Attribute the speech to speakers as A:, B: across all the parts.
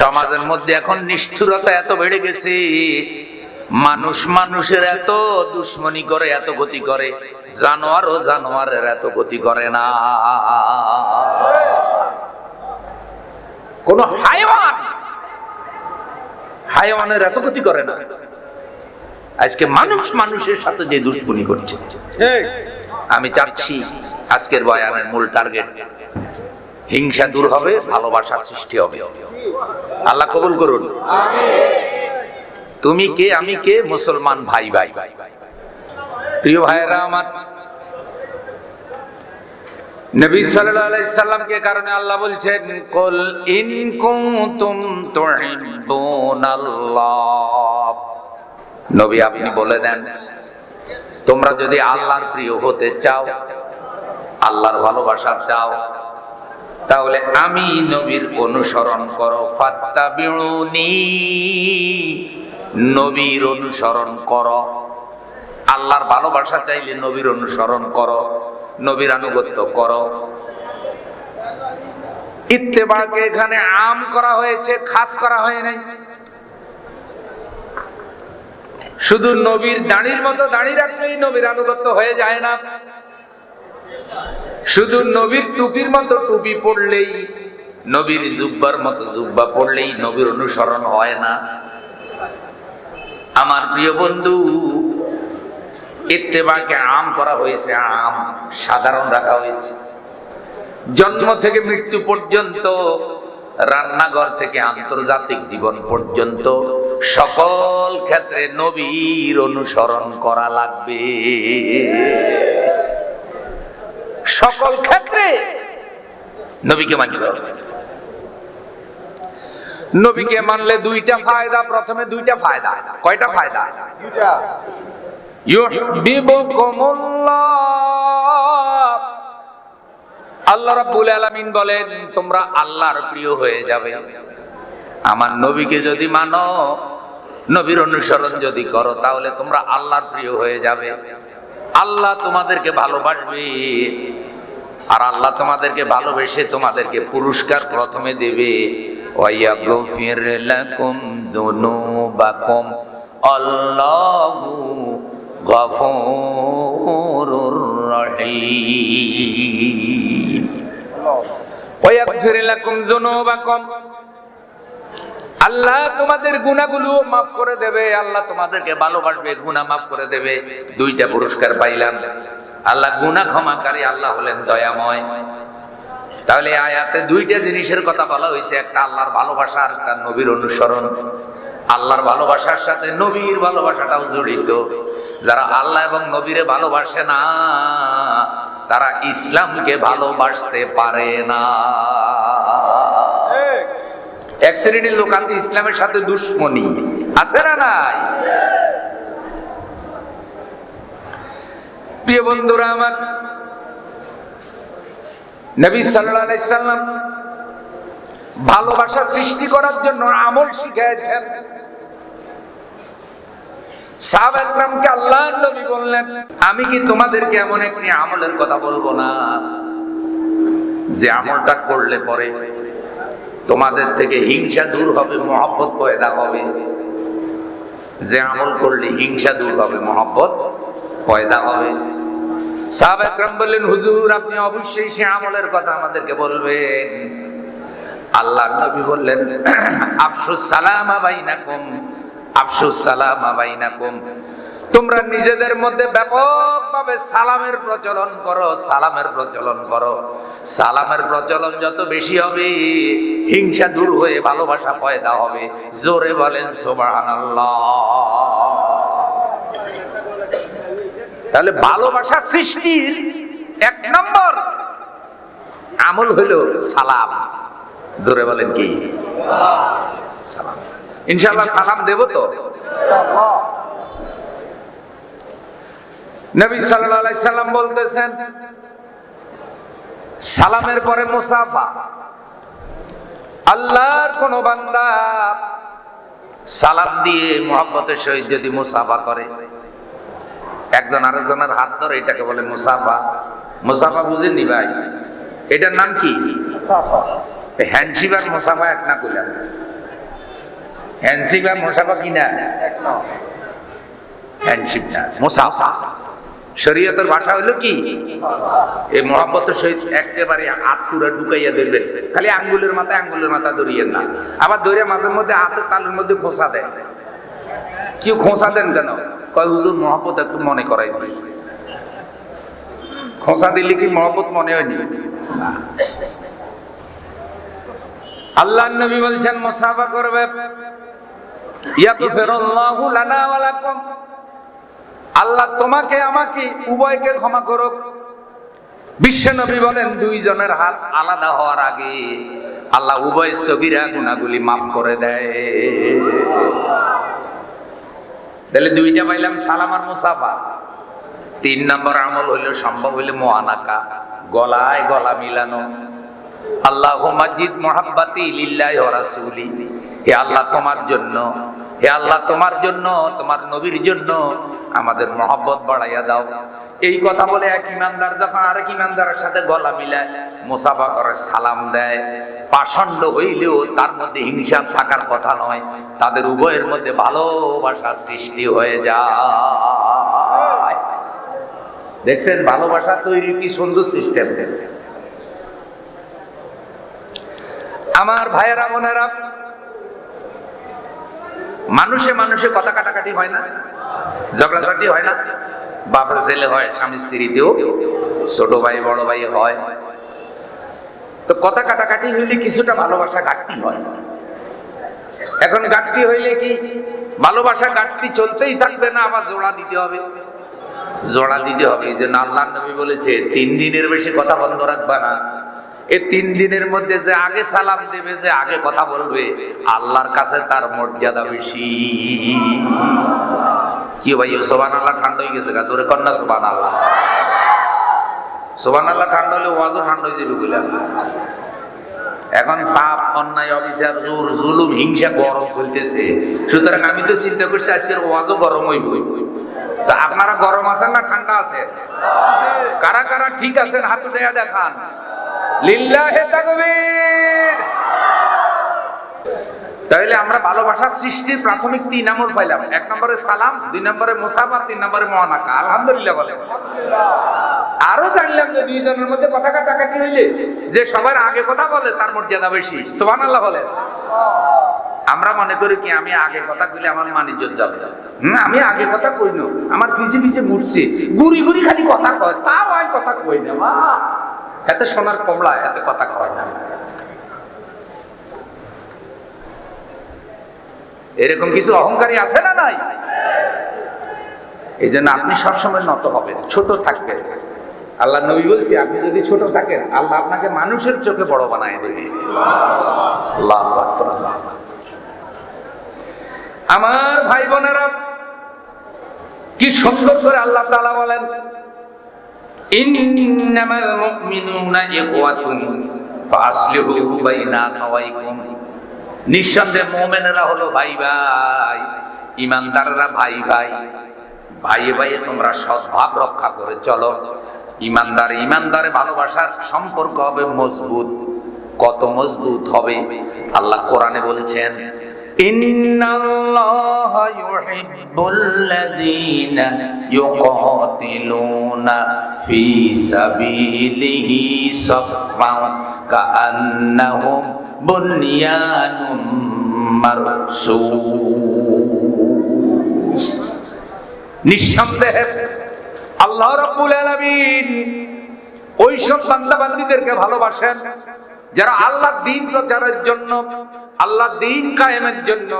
A: সমাজের মধ্যে এখন নিষ্ঠুরতা এত বেড়ে গেছে, মানুষ মানুষের এত দুশ্মনী করে, এত গতি করে জানোয়ার ও জানোয়ারের এত গতি করে না। কোন হাইওয়ান, হাইওয়ানের এত গতি করে না। আজকে মানুষ মানুষের সাথে যে দুশ্মনী করছে, আমি চাচ্ছি আজকের বয়ানের মূল টার্গেট, হিংসা দূর হবে ভালোবাসা সৃষ্টি হবে। আল্লাহ কবুল করুন। তুমি কে, আমি কে? মুসলমান ভাই ভাই। প্রিয় ভাইয়েরা আমার কারণে আল্লাহ বলে দেন, তোমরা যদি আল্লাহর প্রিয় চাও, আল্লাহর ভালোবাসা চাও তাহলে আমি নবীর অনুসরণ করো, ফাত্তাবিউনি। নবীর অনুসরণ করো। আল্লাহর ভালোবাসা চাইলে নবীর অনুসরণ করো, নবীর আনুগত্য করো। ইত্তেবাকে এখানে আম করা হয়েছে, খাস করা হয় নাই। শুধু নবীর দাঁড়ির মতো দাড়ি রাখলেই নবীর আনুগত্য হয়ে যায় না। শুধু নবীর টুপির মতো টুপি পড়লেই, নবীর জুব্বার মতো জুব্বা পড়লেই নবীর অনুসরণ হয় না। আমার প্রিয় বন্ধু, ইত্তেবাকে আম করা হয়েছে, আম সাধারণ রাখা হয়েছে। জন্ম থেকে মৃত্যু পর্যন্ত, রান্নাঘর থেকে আন্তর্জাতিক জীবন পর্যন্ত সকল ক্ষেত্রে নবীর অনুসরণ করা লাগবে। সকল ক্ষেত্রে নবীকে মানতে হবে নবীকে মানলে দুইটা ফায়দা প্রথমে দুইটা ফায়দা। কয়টা ফায়দা? আল্লাহ রাব্বুল আলামিন বলেন তোমরা আল্লাহর প্রিয় হয়ে যাবে। আমার নবীকে যদি মানো নবীর অনুসরণ যদি করো তাহলে তোমরা আল্লাহর প্রিয় হয়ে যাবে। আল্লাহ তোমাদেরকে ভালোবাসবে। আর আল্লাহ তোমাদেরকে ভালোবেসে তোমাদেরকে পুরস্কার প্রথমে দেবে। আল্লাহু তোমাদের গুণাগুলো মাফ করে দেবে, আল্লাহ তোমাদেরকে ভালোবাসবে, গুনাহ মাফ করে দেবে। দুইটা পুরস্কার পাইলাম। আল্লাহ গুনাহ ক্ষমাকারী আল্লাহ হলেন দয়াময়। তাহলে আয়াতে দুইটা জিনিসের কথা বলা হয়েছে একটা আল্লাহর ভালোবাসা আর একটা নবীর অনুসরণ। আল্লাহর ভালোবাসার সাথে নবীর ভালোবাসাটাও জড়িত। যারা আল্লাহ এবং নবীরে ভালোবাসে না তারা ইসলামকে ভালোবাসতে পারে না। এক শ্রেণির লোক আছে ইসলামের সাথে দুশ্মনী। আছে না নাই? প্রিয় বন্ধুরা আমার, নবী সাল্লাম ভালোবাসা সৃষ্টি করার জন্য আমল বললেন, আমি কি তোমাদেরকে এমন একটি আমলের কথা বলব না, যে আমলটা করলে পরে তোমাদের থেকে হিংসা দূর হবে, মহব্বত পয়দা হবে? যে আমল করলে হিংসা দূর হবে, মহব্বত পয়দা হবে। বললেন হুজুর আপনি অবশ্যই সে আমলের কথা আমাদেরকে বলবেন। আল্লাহ নবী বললেন আফসুস সালামা বাইনাকুম আফসুস সালামা বাইনাকুম। তোমরা নিজেদের মধ্যে ব্যাপকভাবে সালামের প্রচলন করো সালামের প্রচলন করো। সালামের প্রচলন যত বেশি হবে হিংসা দূর হয়ে ভালোবাসা পয়দা হবে। জোরে বলেন সুবহানাল্লাহ। তাহলে ভালোবাসা সৃষ্টির এক নম্বর আমল হইল সালাম। জোরে বলেন কি? সালাম। ইনশাআল্লাহ সালাম দেব তো? নবী আলাইহি সাল্লাম বলতেছেন, সালামের পরে মুসাফা। আল্লাহর কোন বান্দা সালাম দিয়ে মোহাম্মতের সহিত যদি মুসাফা করে একজন আরেকজনের হাত ধরে এটাকে বলে মুসাফা। মুসাফা বুঝেননি ভাই? এটার নাম কি? হ্যান্ডশিপ আর মুসাফা এক না কইলাম হ্যান্ডশিপ আর মোসাফা হ্যান্ডশিপ না? মোসাফা। শরীয়তের ভাষা হলো কি? এই সহিত একেবারে হাত পুরা ঢুকাইয়া ধরবেন খালি আঙ্গুলের মাথায় আঙ্গুলের মাথা ধরিয়েন না। আবার ধরে মাঝের মধ্যে হাতের তালুর মধ্যে খোঁচা দেয় কেউ খোঁচা দেন কেন? কয়, হুজুর মহাপত একটু মনে করাই দিই খোঁচা দিলে কি মহব্বত মনে হয়নি। আল্লাহ নবী বলছেন, মুসাফা করবে। আল্লাহ তোমাকে, আমাকে, উভয়কে ক্ষমা করুক। বিশ্ব নবী বলেন, দুইজনের হাত আলাদা হওয়ার আগে আল্লাহ উভয় সগিরা গুনাহগুলি মাফ করে দেয়। তাহলে দুইটা পাইলাম সালাম আর মুসাফা। তিন নম্বর আমল হইল সম্ভব হইলে মোয়ানাকা গলায় গলা মিলানো। আল্লাহ মাজিদ মোহাব্বাতি লিল্লাহি ওয়া হে আল্লাহ তোমার জন্য, হে আল্লাহ তোমার জন্য, তোমার নবীর জন্য আমাদের মহব্বত বাড়াইয়া দাও। এই কথা বলে এক ইমানদার যখন আরেক ইমানদারের সাথে গলা মিলায়, মুসাফা করে সালাম দেয়। পাষণ্ড হইলেও তার মধ্যে হিংসা থাকার কথা নয়। তাদের উভয়ের মধ্যে ভালোবাসা সৃষ্টি হয়ে যায়। দেখছেন, ভালোবাসা তৈরি কি সুন্দর সিস্টেম আমার ভাইয়েরা, বোনেরা, মানুষে মানুষে কথা কাটাকাটি হয় না, ঝগড়াঝাটি হয় না। বাপের ছেলে হয়, স্বামী স্ত্রীতেও ছোট ভাই, বড় ভাই হয়। তো কথা কাটাকাটি হইলে কিছুটা ভালোবাসা ঘাটতি হয়। এখন ঘাটতি হইলে কি ভালোবাসা ঘাটতি চলতেই থাকবে না? আবার জোড়া দিতে হবে। জোড়া দিতে হবে। জন্য আল্লাহ নবী বলেছে, তিন দিনের বেশি কথা বন্ধ রাখবা না। এই তিন দিনের মধ্যে যে আগে সালাম দেবে, যে আগে কথা বলবে, আল্লাহর কাছে তার মর্যাদা বেশি। কি ভাই সোবান আল্লাহ ঠান্ডা হয়ে গেছে গাছ ওরে কন্যা সোবান আল্লাহ সোবান আল্লাহ ঠান্ডা হলে ওয়াজও ঠান্ডা হয়ে যাবে বলে এখন পাপ, অন্যায়, অবিচার, জোর, জুলুম, হিংসা গরম চলতেছে। সুতরাং আমি তো চিন্তা করছি আজকের ওয়াজও গরম হইব। তো আপনারা গরম আছেন না ঠান্ডা আছে কারা কারা ঠিক আছেন, হাতে দেয়া দেখান। লিল্লাহে তাকবীর। তাহলে আমরা ভালোবাসার সৃষ্টির প্রাথমিক তিন আমল পাইলাম। এক নম্বরে সালাম, দুই নম্বরে মুসাফা তিন নম্বরে মহানাকা। আলহামদুলিল্লাহ বলেন। আরও জানলাম যে দুইজনের মধ্যে কথা কাটাকাটি হইলে যে সবার আগে কথা বলে তার মর্যাদা বেশি। সোহান আল্লাহ বলেন আমরা মনে করি কি, আমি আগে কথা কইলে আমার মানিজ্য যাবে। আমি আগে কথা কই না। আমার পিছে পিছে ঘুরছে। গুড়ি গুড়ি খালি কথা কয়। তাও আমি কথা কই না, মা। এত সোনার কমলা, এত কথা কয় না। এরকম কিছু অহংকারী আছে না নাই? এই জন্য আপনি সবসময় নত হবেন, ছোট থাকবেন। আল্লাহ নবী বলছি, আপনি যদি ছোট থাকেন, আল্লাহ আপনাকে মানুষের চোখে বড় বানায় দেবে। আমার ভাই বোনেরা, কি সুন্দর করে আল্লাহ তাআলা বলেন হলো ভাই ভাই, ইমানদাররা ভাই ভাই। ভাই ভাই তোমরা সদ্ভাব রক্ষা করে চলো। ইমানদার ইমানদারে ভালোবাসার সম্পর্ক হবে মজবুত। কত মজবুত হবে? আল্লাহ কোরআনে বলছেন নিঃসন্দেহে আল্লাহ রাব্বুল আলামিন ওই সব বান্দাবান্দীদেরকে ভালোবাসেন, যারা আল্লাহ দিন প্রচারের জন্য আল্লাহ দিন কায়েমের জন্য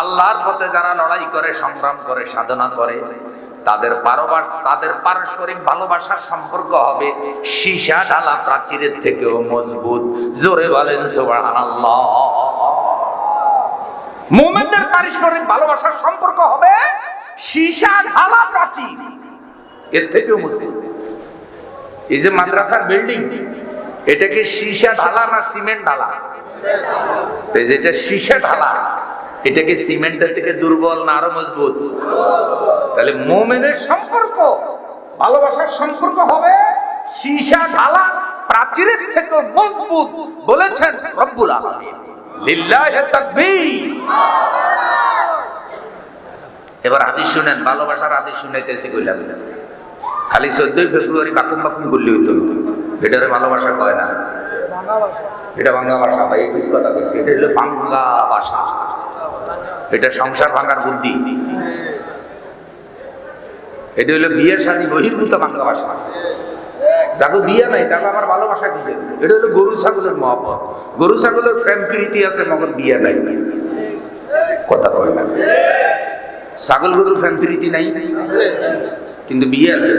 A: আল্লাহর পথে যারা লড়াই করে, সংগ্রাম করে, সাধনা করে, তাদের তাদের পারস্পরিক ভালোবাসার সম্পর্ক হবে সীসা ডালা প্রাচীরের থেকেও মজবুত। জোরে বলেন, সুবহানাল্লাহ। মোমেনদের পারস্পরিক ভালোবাসার সম্পর্ক হবে সীসা ঢালা প্রাচীর। এর থেকেও মজবুত এই যে মাদ্রাসার বিল্ডিং এটা কি সীসা ঢালা না সিমেন্ট ঢালা? যেটা সীসা ঢালা এটা কি সিমেন্টের থেকে দুর্বল না আরও মজবুত? তাহলে মোমেনের সম্পর্ক, ভালোবাসার সম্পর্ক হবে সীসা ঢালা, প্রাচীরের থেকে মজবুত বলেছেন রব্বুল আলামিন। এবার আদি শুনেন, ভালোবাসার হাদিস শুনাইতেছি কইলাম। খালি চোদ্দই ফেব্রুয়ারি বাকুম বাকুম করলে হইতো। এটারে ভালোবাসা কয় না? এটা বাংলা ভাষা, ভাই ঠিক কথা কইছি। এটা হলো বাংলা ভাষা। এটা সংসার ভাঙার বুদ্ধি। এটা হলো বিয়ের সাথে বহির্ভূত বাংলা ভাষা। যাকে, বিয়ে নাই তাকে আমার ভালোবাসা দিবে? এটা হলো গরু, ছাগলের মহব্বত। গরু, ছাগলের প্রেম, প্রীতি আছে, মগর বিয়ে নাই। কথা কয় না। ছাগল গরুর প্রেম, প্রীতি নাই। কিন্তু বিয়ে আছে।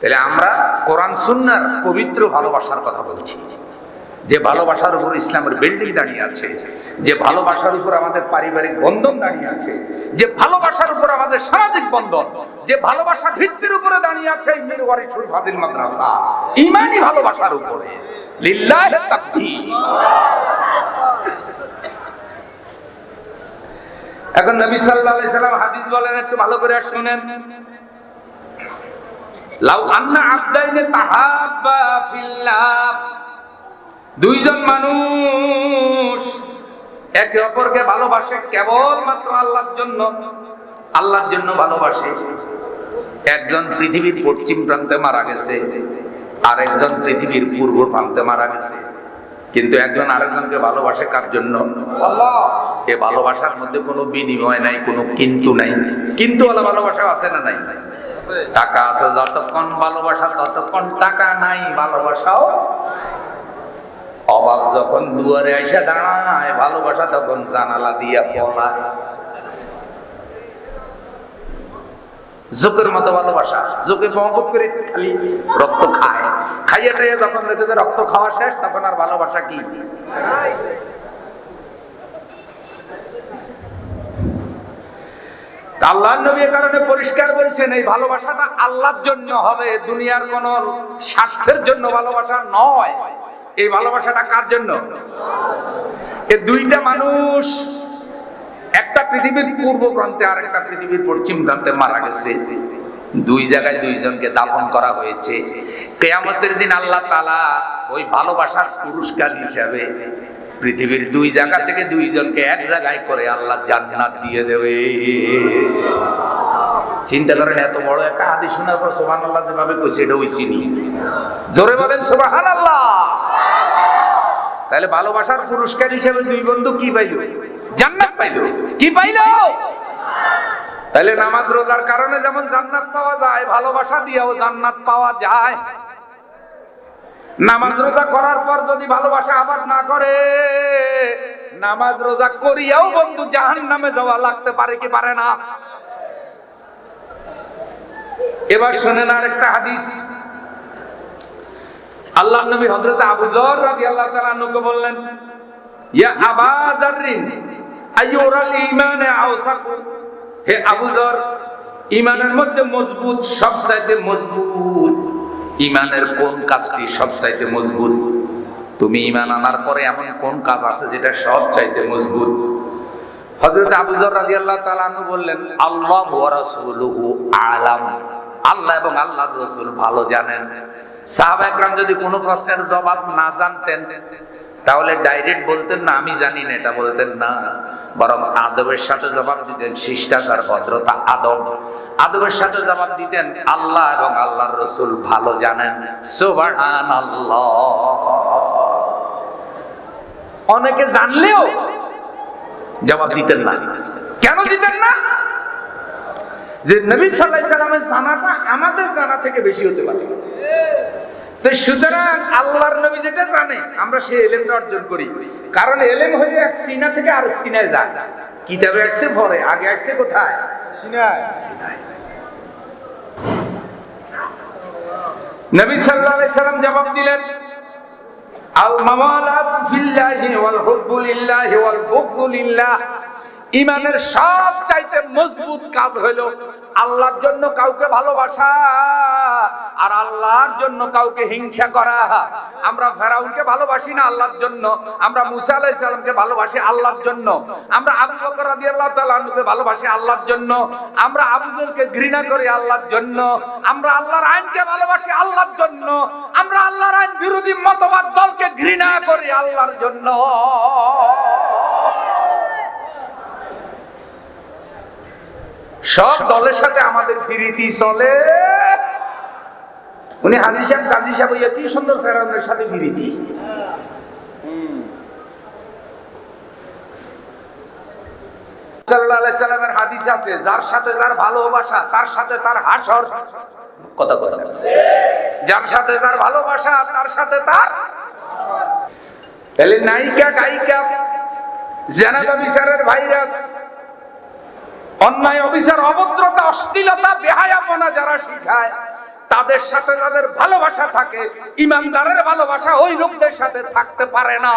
A: তাহলে আমরা কোরআন, সুন্নার পবিত্র ভালোবাসার কথা বলছি। যে ভালোবাসার উপর ইসলামের বিল্ডিং দাঁড়িয়ে আছে, যে ভালোবাসার উপর আমাদের পারিবারিক বন্ধন দাঁড়িয়ে আছে, যে ভালোবাসার উপর আমাদের সামাজিক বন্ধন, যে ভালোবাসা ভিত্তির উপরে দাঁড়িয়ে আছে মাদ্রাসা। ইমানি ভালোবাসার উপরে। লিল্লাহি এখন নবী সাল্লাল্লাহু সাল্লাম হাদিস বলেন, একটু ভালো করে শুনেন। লাউ আন্না আবদাইনে তাহাব্বা ফিল্লাহ। দুইজন মানুষ একে অপরকে ভালোবাসে কেবল মাত্র আল্লাহর জন্য আল্লাহর জন্য ভালোবাসে। একজন পৃথিবীর পশ্চিম প্রান্তে মারা গেছে আর একজন পৃথিবীর পূর্ব প্রান্তে মারা গেছে। কিন্তু একজন আরেকজনকে ভালোবাসে কার জন্য? এ ভালোবাসার মধ্যে কোনো বিনিময় নাই, কোনো কিন্তু নাই। কিন্তু ভালোবাসা আছে না নাই? টাকা আছে যতক্ষণ, ভালোবাসা ততক্ষণ টাকা নাই, ভালোবাসাও অভাব যখন দুয়ারে আইসা দাঁড়ায়, ভালোবাসা তখন জানালা দিয়া পলায়। জোকের মতো ভালোবাসা, জোকে মহব্বত করে খালি রক্ত খায়। খাইয়ে টাইয়ে যখন দেখে যে রক্ত খাওয়া শেষ, তখন আর ভালোবাসা কি? আল্লাহ নবী কারণে পরিষ্কার বলছেন এই ভালোবাসাটা আল্লাহর জন্য হবে দুনিয়ার কোন স্বার্থের জন্য ভালোবাসা নয়। এই ভালোবাসাটা কার জন্য? এ দুইটা মানুষ, একটা পৃথিবীর পূর্ব প্রান্তে আর একটা পৃথিবীর পশ্চিম প্রান্তে মারা গেছে। দুই জায়গায় দুইজনকে দাফন করা হয়েছে। কেয়ামতের দিন আল্লাহ তালা ওই ভালোবাসার পুরস্কার হিসাবে পৃথিবীর দুই জায়গা থেকে দুইজনকে এক জায়গায় করে আল্লাহ জান্নাত দিয়ে দেবে। চিন্তা করেন এত বড় একটা হাদিস শোনার পর সোহান আল্লাহ যেভাবে কইছে এটা হইছিনি জোরে বলেন সোহান আল্লাহ তাহলে ভালোবাসার পুরস্কার হিসেবে দুই বন্ধু কি পাইল? জান্নাত পাইল। কি পাইল? তাহলে নামাজ রোজার কারণে যেমন জান্নাত পাওয়া যায় ভালোবাসা দিয়েও জান্নাত পাওয়া যায়। নামাজ রোজা করার পর যদি ভালোবাসা আবার না করে, নামাজ রোজা করিয়াও বন্ধু জাহান নামে যাওয়া লাগতে পারে কি পারে না? এবার শোনেন আর একটা হাদিস। আল্লাহ নবী হযরত আবু যর রাদিয়াল্লাহু তাআলা আনহুকে বললেন, ইয়া আবা যাররিন, আইয়ুরাল ঈমানে আওসাকু? হে আবু যর, ঈমানের মধ্যে মজবুত, সবচাইতে মজবুত ঈমানের কোন কাজটি সবচাইতে মজবুত? তুমি ইমান আনার পরে এমন কোন কাজ আছে যেটা সব চাইতে মজবুত? হযরত আবু যর রাদিয়াল্লাহু তাআলা আনহু বললেন, আল্লাহ আলাম। আল্লাহ এবং আল্লাহর রাসূল ভালো জানেন। সাহাবা একরাম যদি কোনো প্রশ্নের জবাব না জানতেন তাহলে ডাইরেক্ট বলতেন না, আমি জানি না, এটা বলতেন না। বরং আদবের সাথে জবাব দিতেন, শিষ্টাচার, ভদ্রতা, আদব। আদবের সাথে জবাব দিতেন, আল্লাহ এবং আল্লাহর রসুল ভালো জানেন। সুবহান অনেকে জানলেও জবাব দিতেন না। কেন দিতেন না? যে নবী সাল্লাহ সাল্লামের জানাটা আমাদের জানা থেকে বেশি হতে পারে। তো সুতরাং আল্লাহর নবী যেটা জানে আমরা সেই এলেমটা অর্জন করি। কারণ এলেম হয়ে এক সিনা থেকে আর সিনায় যায়। কিতাবে আসছে ভরে আগে আসছে কোথায়? নবী সাল্লাল্লাহু আলাইহি সাল্লাম জবাব দিলেন আল মাওয়ালাত ফিল্লাহি ওয়াল হুব্বু লিল্লাহি ওয়াল বুগযু লিল্লাহ। ইমানের সব চাইতে মজবুত কাজ হলো আল্লাহর জন্য কাউকে ভালোবাসা আর আল্লাহর জন্য কাউকে হিংসা করা। আমরা ফেরাউনকে ভালোবাসি না আল্লাহর জন্য, আমরা মুসা আলাইহিস সালামকে ভালোবাসি আল্লাহর জন্য, আমরা আবু বকর রাদিয়াল্লাহু তাআলা আনহুকে ভালোবাসি আল্লাহর জন্য, আমরা আবু জরকে ঘৃণা করি আল্লাহর জন্য, আমরা আল্লাহর আইনকে ভালোবাসি আল্লাহর জন্য, আমরা আল্লাহর আইন বিরোধী মতবাদ দলকে ঘৃণা করি আল্লাহর জন্য। সব দলের সাথে আমাদের ফিরিতি চলে। উনি হাজি সাহেব, কাজী সাহেব কি সুন্দর ফেরাউনের সাথে ফিরিতি আছে, যার সাথে ভালোবাসা, তার সাথে তার সাথে ভালোবাসা, তার সাথে তার নায়িকা, গায়িকা ভাইরাস। অন্যায় অবিচার, অভদ্রতা, অশ্লীলতা, বেহায়াপনা যারা শিখায়, তাদের সাথে তাদের ভালোবাসা থাকে। ইমানদারের ভালোবাসা ওই লোকদের সাথে থাকতে পারে না।